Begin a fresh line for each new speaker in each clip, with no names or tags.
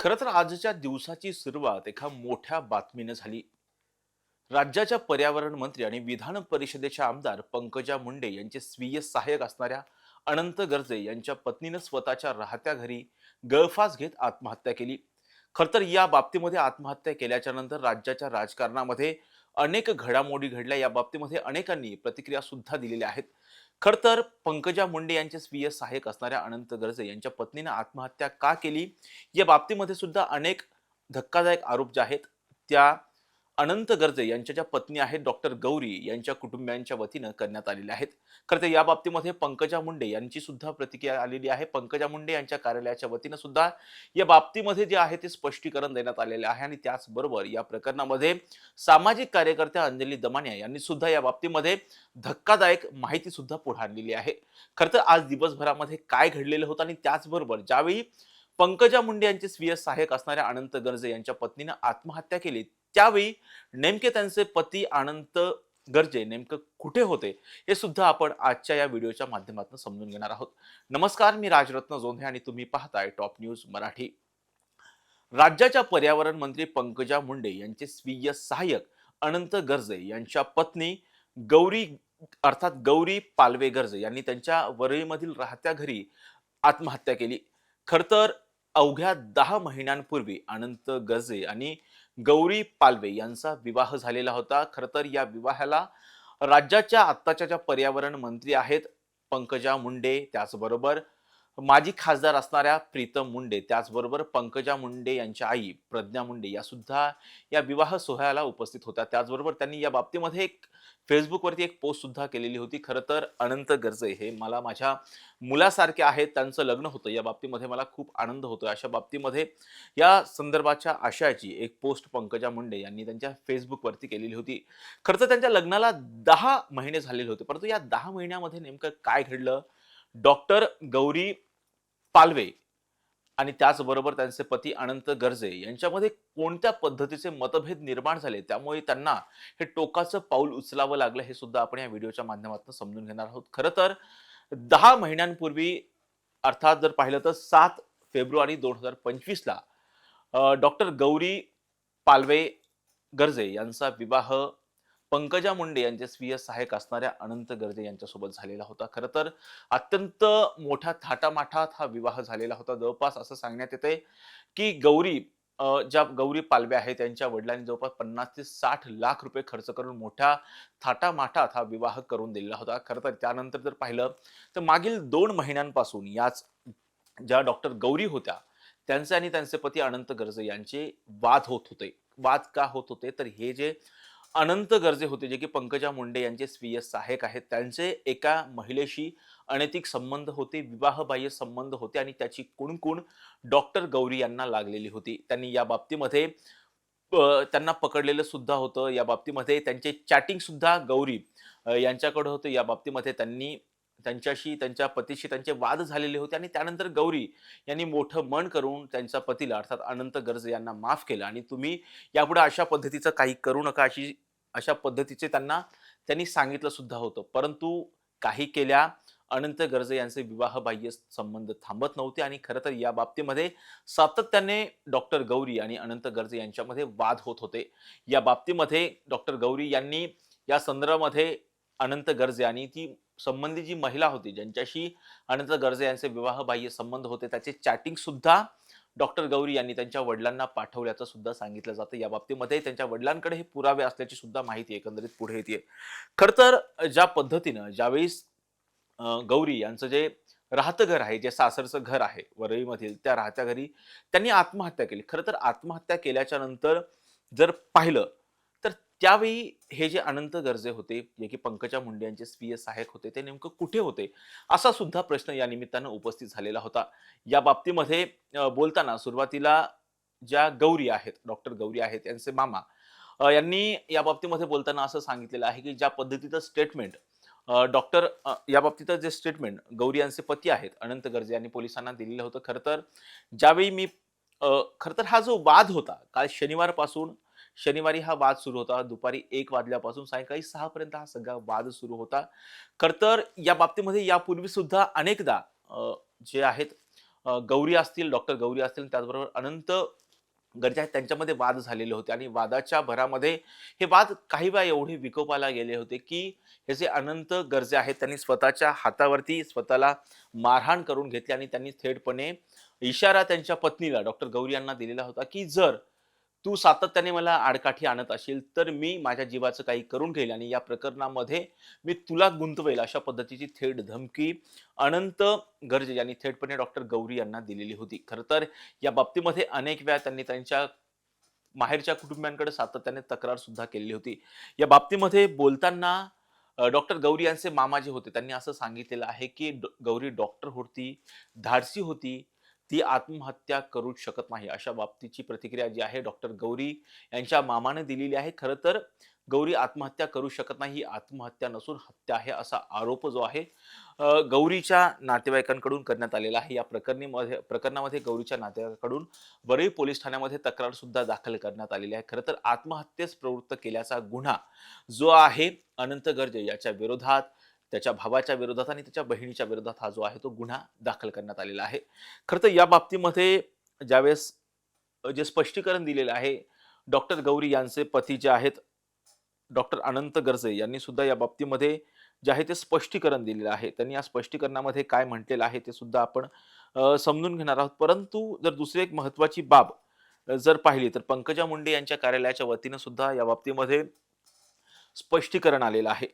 खरं तर आजच्या दिवसाची सुरुवात एका मोठ्या बातमीने झाली. राज्याच्या पर्यावरण मंत्री आणि विधान परिषदेच्या आमदार पंकजा मुंडे यांचे स्वीय सहाय्यक असणाऱ्या अनंत गर्जे यांच्या पत्नीनं स्वतःच्या राहत्या घरी गळफास घेत आत्महत्या केली. खरं तर या बाबतीमध्ये आत्महत्या केल्याच्यानंतर राज्याच्या राजकारणामध्ये अनेक घडामोडी घडल्या. या बाबतीमध्ये अनेकांनी प्रतिक्रिया सुद्धा दिलेल्या आहेत. खर तर पंकजा मुंडे यांचे स्वीय सहाय्यक असणाऱ्या अनंत गरजे यांच्या पत्नीनं आत्महत्या का केली? या बाबतीमध्ये सुद्धा अनेक धक्कादायक आरोप जे आहेत त्या अनंत गर्जे यांच्या ज्या पत्नी आहेत डॉक्टर गौरी यांच्या कुटुंबियांच्या वतीनं करण्यात आलेल्या आहेत. खरं तर या बाबतीमध्ये पंकजा मुंडे यांची सुद्धा प्रतिक्रिया आलेली आहे. पंकजा मुंडे यांच्या कार्यालयाच्या वतीनं सुद्धा या बाबतीमध्ये जे आहे ते स्पष्टीकरण देण्यात आलेले आहे आणि त्याचबरोबर या प्रकरणामध्ये सामाजिक कार्यकर्त्या अंजली दमानिया यांनी सुद्धा या बाबतीमध्ये धक्कादायक माहिती सुद्धा पुढे आणलेली आहे. खरं तर आज दिवसभरामध्ये काय घडलेलं होतं आणि त्याचबरोबर ज्यावेळी पंकजा मुंडे यांचे स्वीय सहाय्यक असणाऱ्या अनंत गर्जे यांच्या पत्नीनं आत्महत्या केली त्यावेळी नेमके त्यांचे पती अनंत गर्जे नेमकं कुठे होते हे सुद्धा आपण आजच्या या व्हिडिओच्या माध्यमातून समजून घेणार आहोत. नमस्कार मी राजरत्न जोंधे आणि तुम्ही पाहताय टॉप न्यूज मराठी. राज्याच्या पर्यावरण मंत्री पंकजा मुंडे यांचे स्वीय सहाय्यक अनंत गर्जे यांच्या पत्नी गौरी अर्थात गौरी पालवे गर्जे यांनी त्यांच्या वरळीमधील राहत्या घरी आत्महत्या केली. खरतर अवघ्या दहा महिन्यांपूर्वी अनंत गर्जे आणि गौरी पालवे यांचा विवाह झालेला होता. खर तर या विवाहाला राज्याच्या आत्ताच्या ज्या पर्यावरण मंत्री आहेत पंकजा मुंडे त्याचबरोबर माजी खासदार असणाऱ्या प्रीतम मुंडे त्याचबरोबर पंकजा मुंडे यांच्या आई प्रज्ञा मुंडे या सुद्धा या विवाह सोहळ्याला उपस्थित होत्या. त्याचबरोबर त्यांनी या बाबतीमध्ये एक फेसबुकवरती एक पोस्ट सुद्धा केलेली होती. खरं तर अनंत गर्जे हे मला माझ्या मुलासारखे आहेत त्यांचं लग्न होतं. या बाबतीमध्ये मला खूप आनंद होतो अशा बाबतीमध्ये या संदर्भाच्या आशयाची एक पोस्ट पंकजा मुंडे यांनी त्यांच्या फेसबुकवरती केलेली होती. खरं तर त्यांच्या लग्नाला दहा महिने झालेले होते. परंतु या दहा महिन्यामध्ये नेमकं काय घडलं? डॉक्टर गौरी पालवे आणि त्याचबरोबर त्यांचे पती अनंत गर्जे यांच्यामध्ये कोणत्या पद्धतीचे मतभेद निर्माण झाले? त्यामुळे त्यांना हे टोकाचं पाऊल उचलावं लागलं हे सुद्धा आपण या व्हिडिओच्या माध्यमातून समजून घेणार आहोत. खरं तर दहा महिन्यांपूर्वी अर्थात जर पाहिलं तर सात फेब्रुवारी दोन हजार पंचवीसला डॉक्टर गौरी पालवे गर्जे यांचा विवाह पंकजा मुंडे यांचे स्वीय सहाय्यक असणाऱ्या अनंत गर्जे यांच्यासोबत झालेला होता. खरं तर अत्यंत मोठ्या थाटामाठात हा विवाह झालेला होता. जवळपास असं सांगण्यात येते की गौरी ज्या गौरी पालवे आहेत त्यांच्या वडिलांनी जवळपास पन्नास ते साठ लाख रुपये खर्च करून मोठ्या थाटामाठात हा विवाह करून दिलेला होता. खरं तर त्यानंतर जर पाहिलं तर मागील दोन महिन्यांपासून याच ज्या डॉक्टर गौरी होत्या त्यांचे आणि त्यांचे पती अनंत गर्जे यांचे वाद होत होते. वाद का होत होते? तर हे जे अनंत गर्जे होते जे की पंकजा मुंडे यांचे स्वीय सहाय्यक आहेत. त्यांचे एका महिलेशी अनैतिक संबंध होते विवाहबाह्य संबंध होते आणि त्याची कुणकुण डॉक्टर गौरी यांना लागलेली होती. त्यांनी या बाबतीमध्ये त्यांना पकडलेलं सुद्धा होतं. या बाबतीमध्ये त्यांचे चॅटिंग सुद्धा गौरी यांच्याकडं यांच्याकडे होतं. या बाबतीमध्ये त्यांनी त्यांच्याशी त्यांच्या पतीशी त्यांचे वाद झालेले होते आणि त्यानंतर गौरी यांनी मोठं मन करून त्यांच्या पतीला अर्थात अनंत गर्जे यांना माफ केलं. आणि तुम्ही यापुढे अशा पद्धतीचं काही करू नका अशी अशा पद्धतीचे त्यांना त्यांनी सांगितलं सुद्धा होतं. परंतु काही केल्या अनंत गर्जे यांचे विवाहबाह्य संबंध थांबत नव्हते आणि खरं तर या बाबतीमध्ये सातत्याने डॉक्टर गौरी आणि अनंत गर्जे यांच्यामध्ये वाद होत होते. या बाबतीमध्ये डॉक्टर गौरी यांनी या संदर्भामध्ये अनंत गर्जे आणि ती संबंधी जी महिला होती ज्यांच्याशी अनंत गर्जे यांचे विवाहबाह्य संबंध होते त्याचे चॅटिंग सुद्धा डॉक्टर गौरी यांनी त्यांच्या वडिलांना पाठवल्याचं सुद्धा सांगितलं जातं. या बाबतीमध्ये त्यांच्या वडिलांकडे हे पुरावे असल्याची सुद्धा माहिती एकंदरीत पुढे येते. खर तर ज्या पद्धतीनं ज्यावेळेस गौरी यांचं जे राहतं घर आहे जे सासरचं घर आहे वरळीमधील त्या राहत्या घरी त्यांनी आत्महत्या केली. खरं तर आत्महत्या केल्याच्यानंतर जर पाहिलं त्यावेळी हे जे अनंत गर्जे होते जे की पंकजा मुंडे यांचे स्वीय सहाय्यक होते ते नेमकं कुठे होते? असा सुद्धा प्रश्न या निमित्तानं उपस्थित झालेला होता. या बाबतीमध्ये बोलताना सुरुवातीला ज्या गौरी आहेत डॉक्टर गौरी आहेत यांचे मामा यांनी या बाबतीमध्ये बोलताना असं सांगितलेलं आहे की ज्या पद्धतीचं स्टेटमेंट डॉक्टर या बाबतीत जे स्टेटमेंट गौरी यांचे पती आहेत अनंत गर्जे यांनी पोलिसांना दिलेलं होतं खरं तर ज्यावेळी मी खरं तर हा जो वाद होता काल शनिवारपासून शनिवारी हा वाद सुरू होता. दुपारी एक वाजल्यापासून सायंकाळी सहा पर्यंत हा सगळा वाद सुरू होता. खरतर या बाबतीमध्ये यापूर्वी सुद्धा अनेकदा जे आहेत गौरी असतील डॉक्टर गौरी असतील त्याचबरोबर अनंत गरजे आहेत त्यांच्यामध्ये वाद झालेले होते. आणि वादाच्या भरामध्ये हे वाद काही वेळा एवढे विकोपाला गेले होते की हे जे अनंत गरजे आहेत त्यांनी स्वतःच्या हातावरती स्वतःला मारहाण करून घेतली आणि त्यांनी थेटपणे इशारा त्यांच्या पत्नीला डॉक्टर गौरी यांना दिलेला होता की जर तू सातत्याने मला आडकाठी आणत असेल तर मी माझ्या जीवाचं काही करून घेईल आणि या प्रकरणामध्ये मी तुला गुंतवेल अशा पद्धतीची थेट धमकी अनंत गर्जे यांनी थेटपणे डॉक्टर गौरी यांना दिलेली होती. खरं तर या बाबतीमध्ये अनेक वेळा त्यांनी त्यांच्या माहेरच्या कुटुंबियांकडे सातत्याने तक्रार सुद्धा केलेली होती. या बाबतीमध्ये बोलताना डॉक्टर गौरी यांचे मामा जे होते त्यांनी असं सांगितलेलं आहे की ड- गौरी डॉक्टर होती धाडसी होती ती आत्महत्या करूच शकत नाही. अशा बाबतीची प्रतिक्रिया जी आहे डॉक्टर गौरी यांच्या मामाने दिलेली आहे. खरं तर गौरी आत्महत्या करू शकत नाही ही आत्महत्या नसून हत्या आहे असा आरोप जो आहे गौरीच्या नातेवाईकांकडून करण्यात आलेला आहे. या प्रकरणीमध्ये प्रकरणामध्ये गौरीच्या नातेवाईकांकडून वरळी पोलीस ठाण्यामध्ये तक्रार सुद्धा दाखल करण्यात आलेली आहे. खरं तर आत्महत्येस प्रवृत्त केल्याचा गुन्हा जो आहे अनंत गर्जे याच्या विरोधात त्याच्या भावाच्या विरोधात आणि त्याच्या बहिणीच्या विरोधात हा जो आहे तो गुन्हा दाखल करण्यात आलेला आहे. खरं तर या बाबतीमध्ये ज्यावेळेस जे स्पष्टीकरण दिलेलं आहे डॉक्टर गौरी यांचे पती जे आहेत डॉक्टर अनंत गर्जे यांनी सुद्धा या बाबतीमध्ये जे आहे ते स्पष्टीकरण दिलेलं आहे. त्यांनी या स्पष्टीकरणामध्ये काय म्हटलेलं आहे ते सुद्धा आपण समजून घेणार आहोत. परंतु जर दुसरी एक महत्वाची बाब जर पाहिली तर पंकजा मुंडे यांच्या कार्यालयाच्या वतीनं सुद्धा या बाबतीमध्ये स्पष्टीकरण आलेलं आहे.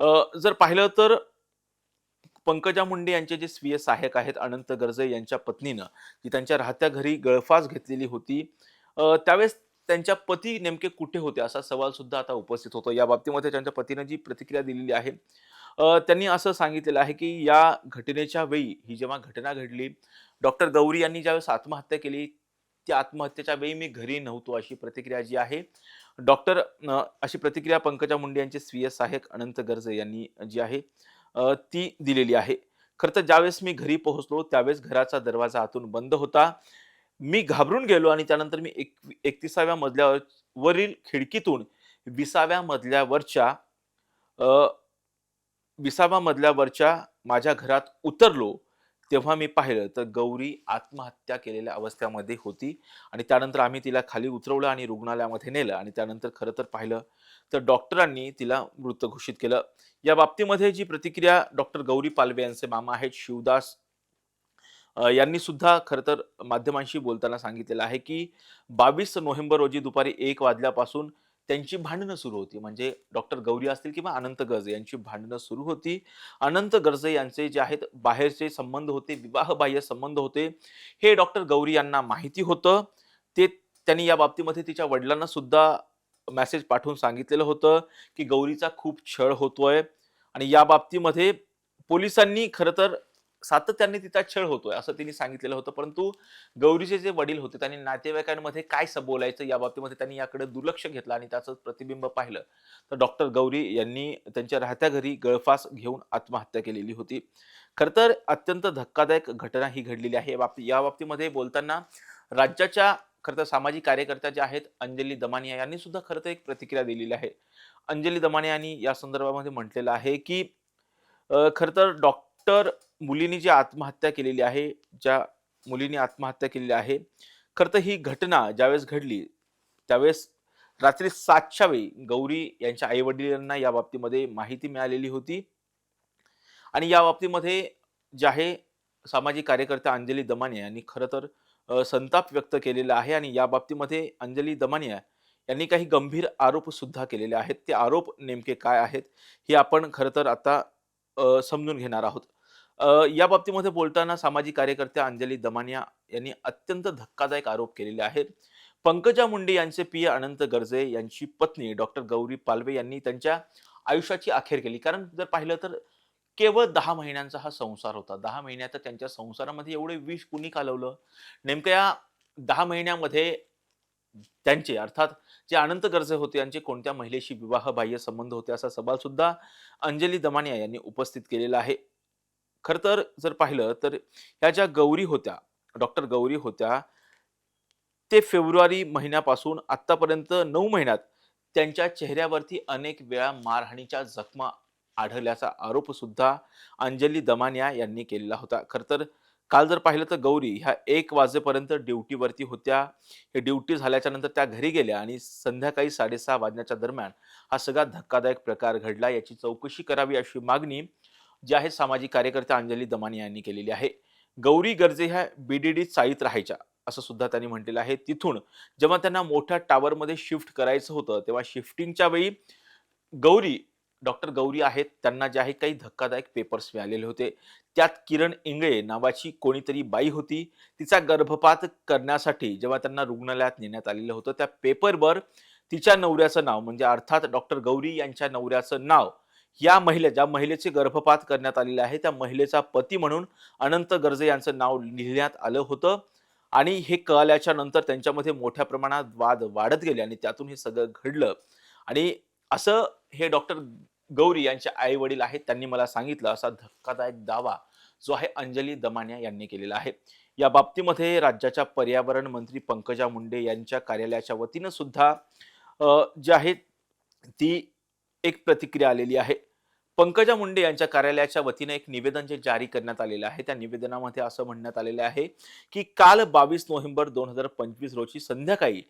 जर पाहिलं तर पंकजा मुंडे यांचे जे स्वीय सहाय्यक आहेत अनंत गर्जे यांच्या पत्नीनं जी त्यांच्या राहत्या घरी गळफास घेतलेली होती त्यावेळेस त्यांच्या पती नेमके कुठे होते असा सवाल सुद्धा आता उपस्थित होतो. या बाबतीमध्ये त्यांच्या पतीनं जी प्रतिक्रिया दिलेली आहे त्यांनी असं सांगितलेलं आहे की या घटनेच्या वेळी ही जेव्हा घटना घडली डॉक्टर गौरी यांनी ज्यावेळेस आत्महत्या केली त्या आत्महत्येच्या वेळी मी घरी नव्हतो अशी प्रतिक्रिया जी आहे डॉक्टर अशी प्रतिक्रिया पंकजा मुंडे यांचे स्वीय सहाय्यक अनंत गर्जे यांनी जी आहे ती दिलेली आहे. खरं तर ज्यावेळेस मी घरी पोहोचलो त्यावेळेस घराचा दरवाजा आतून बंद होता. मी घाबरून गेलो आणि त्यानंतर मी एक एकतिसाव्या मजल्यावरील वरील खिडकीतून विसाव्या मजल्यावरच्या विसाव्या मजल्यावरच्या माझ्या घरात उतरलो. तेव्हा मी पाहिलं तर गौरी आत्महत्या केलेल्या अवस्थेमध्ये होती आणि त्यानंतर आम्ही तिला खाली उतरवलं आणि रुग्णालयामध्ये नेलं आणि त्यानंतर खरं तर पाहिलं तर डॉक्टरांनी तिला मृत घोषित केलं. या बाबतीमध्ये जी प्रतिक्रिया डॉक्टर गौरी पालवे यांचे मामा आहेत शिवदास यांनी सुद्धा खरं तर माध्यमांशी बोलताना सांगितलेलं आहे की बावीस नोव्हेंबर रोजी दुपारी एक वाजल्यापासून त्यांची भांडणं सुरू होती. म्हणजे डॉक्टर गौरी असतील किंवा अनंत गर्जे यांची भांडणं सुरू होती. अनंत गर्जे यांचे जे आहेत बाहेरचे संबंध होते विवाहबाह्य संबंध होते हे डॉक्टर गौरी यांना माहिती होतं. ते त्यांनी या बाबतीमध्ये तिच्या वडिलांना सुद्धा मेसेज पाठवून सांगितलेलं होतं की गौरीचा खूप छळ होतोय. आणि या बाबतीमध्ये पोलिसांनी खरं तर सातत्याने तिचा छळ होतोय असं त्यांनी सांगितलेलं होतं. परंतु गौरीचे जे वडील होते त्यांनी नातेवाईकांमध्ये काय स- बोलायचं या बाबतीमध्ये त्यांनी याकडे दुर्लक्ष घेतलं आणि त्याचं प्रतिबिंब पाहिलं. तर डॉक्टर गौरी यांनी त्यांच्या राहत्या घरी गळफास घेऊन आत्महत्या केलेली होती. खरं तर अत्यंत धक्कादायक घटना ही घडलेली आहे. या बाबती या बाबतीमध्ये बोलताना राज्याच्या खरं तर सामाजिक कार्यकर्त्या ज्या आहेत अंजली दमानिया यांनी सुद्धा खरं तर एक प्रतिक्रिया दिलेली आहे. अंजली दमानिया यांनी या संदर्भामध्ये म्हटलेलं आहे की खरं तर डॉक्टर मुलीने जी आत्महत्या केलेली आहे ज्या मुलीने आत्महत्या केलेली आहे खरं तर ही घटना ज्यावेळेस घडली त्यावेळेस रात्री सातच्या वेळी गौरी यांच्या आई वडिलांना या बाबतीमध्ये माहिती मिळालेली होती. आणि या बाबतीमध्ये जे आहे सामाजिक कार्यकर्त्या अंजली दमानिया यांनी खरं तर संताप व्यक्त केलेला आहे आणि या बाबतीमध्ये अंजली दमानिया यांनी काही गंभीर आरोप सुद्धा केलेले आहेत. ते आरोप नेमके काय आहेत हे आपण खरं तर आता समजून घेणार आहोत. या बाबतीमध्ये बोलताना सामाजिक कार्यकर्त्या अंजली दमानिया यांनी अत्यंत धक्कादायक आरोप केलेले आहेत. पंकजा मुंडे यांचे पिय अनंत गर्जे यांची पत्नी डॉक्टर गौरी पालवे यांनी त्यांच्या आयुष्याची अखेर केली. कारण जर पाहिलं तर केवळ दहा महिन्यांचा हा संसार होता. दहा महिन्यात त्यांच्या संसारामध्ये एवढे विष कुणी कालवलं? नेमक्या या दहा महिन्यामध्ये त्यांचे अर्थात जे अनंत गर्जे होते यांचे कोणत्या महिलेशी विवाहबाह्य संबंध होते असा सवाल सुद्धा अंजली दमानिया यांनी उपस्थित केलेला आहे. खर तर जर पाहिलं तर ह्या ज्या गौरी होत्या डॉक्टर गौरी होत्या ते फेब्रुवारी महिन्यापासून आत्तापर्यंत नऊ महिन्यात त्यांच्या चेहऱ्यावरती अनेक वेळा मारहाणीच्या जखमा आढळल्याचा आरोप सुद्धा अंजली दमानिया यांनी केलेला होता. खर तर काल जर पाहिलं तर गौरी ह्या एक वाजेपर्यंत ड्युटीवरती होत्या. हे ड्युटी झाल्याच्यानंतर त्या घरी गेल्या आणि संध्याकाळी साडेसहा वाजण्याच्या दरम्यान हा सगळा धक्कादायक प्रकार घडला. याची चौकशी करावी अशी मागणी जी आहे सामाजिक कार्यकर्त्या अंजली दमानी यांनी केलेली आहे. गौरी गर्जे ह्या बीडीडी चाळीत राहायच्या असं सुद्धा त्यांनी म्हटलेलं आहे. तिथून जेव्हा त्यांना मोठ्या टावरमध्ये शिफ्ट करायचं होतं तेव्हा शिफ्टिंगच्या वेळी गौरी डॉक्टर गौरी आहेत. त्यांना जे आहे काही धक्कादायक पेपर्स मिळालेले होते. त्यात किरण इंगळे नावाची कोणीतरी बाई होती. तिचा गर्भपात करण्यासाठी जेव्हा त्यांना रुग्णालयात नेण्यात आलेलं होतं त्या पेपरवर तिच्या नवऱ्याचं नाव म्हणजे अर्थात डॉक्टर गौरी यांच्या नवऱ्याचं नाव या महिले ज्या महिलेचे गर्भपात करण्यात आलेले आहे त्या महिलेचा पती म्हणून अनंत गर्जे यांचं नाव लिहिण्यात आलं होतं. आणि हे कळाल्याच्या नंतर त्यांच्यामध्ये मोठ्या प्रमाणात वाद वाढत गेले आणि त्यातून हे सगळं घडलं. आणि असं हे डॉक्टर गौरी यांचे आई वडील आहेत त्यांनी मला सांगितलं असा धक्कादायक दावा जो आहे अंजली दमानिया यांनी केलेला आहे. या बाबतीमध्ये राज्याच्या पर्यावरण मंत्री पंकजा मुंडे यांच्या कार्यालयाच्या वतीनं सुद्धा जे जी आहे ती एक प्रतिक्रिया आलेली आहे. पंकजा मुंडे यांच्या कार्यालयाच्या वतीने एक निवेदन जे जारी करण्यात आलेलं आहे त्या निवेदनामध्ये असं म्हणण्यात आलेलं आहे की काल बावीस नोव्हेंबर दोन हजार पंचवीस रोजी संध्याकाळी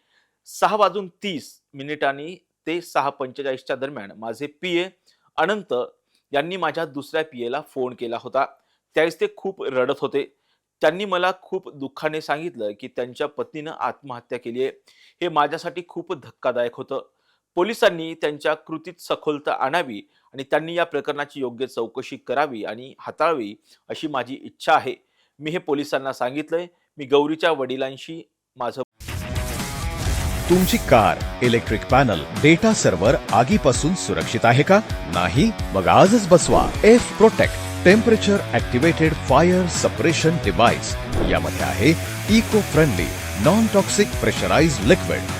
सहा वाजून तीस मिनिटांनी ते सहा पंचेचाळीसच्या दरम्यान माझे पी ए अनंत यांनी माझ्या दुसऱ्या पी एला फोन केला होता. त्यावेळेस ते खूप रडत होते. त्यांनी मला खूप दुःखाने सांगितलं की त्यांच्या पत्नीनं आत्महत्या केली आहे. हे माझ्यासाठी खूप धक्कादायक होतं. पोलिसांनी त्यांच्या कृतीत सखोलता आणावी आणि त्यांनी या प्रकरणाची योग्य चौकशी करावी आणि हाताळावी अशी माझी इच्छा आहे. मी हे पोलिसांना सांगितलंय. मी गौरीच्या वडिलांशी माझं
तुमची car electric panel data server आगीपासून सुरक्षित आहे का? नाही? मग आजच बसवा. F protect temperature activated fire suppression device यामध्ये आहे eco friendly non toxic pressurise liquid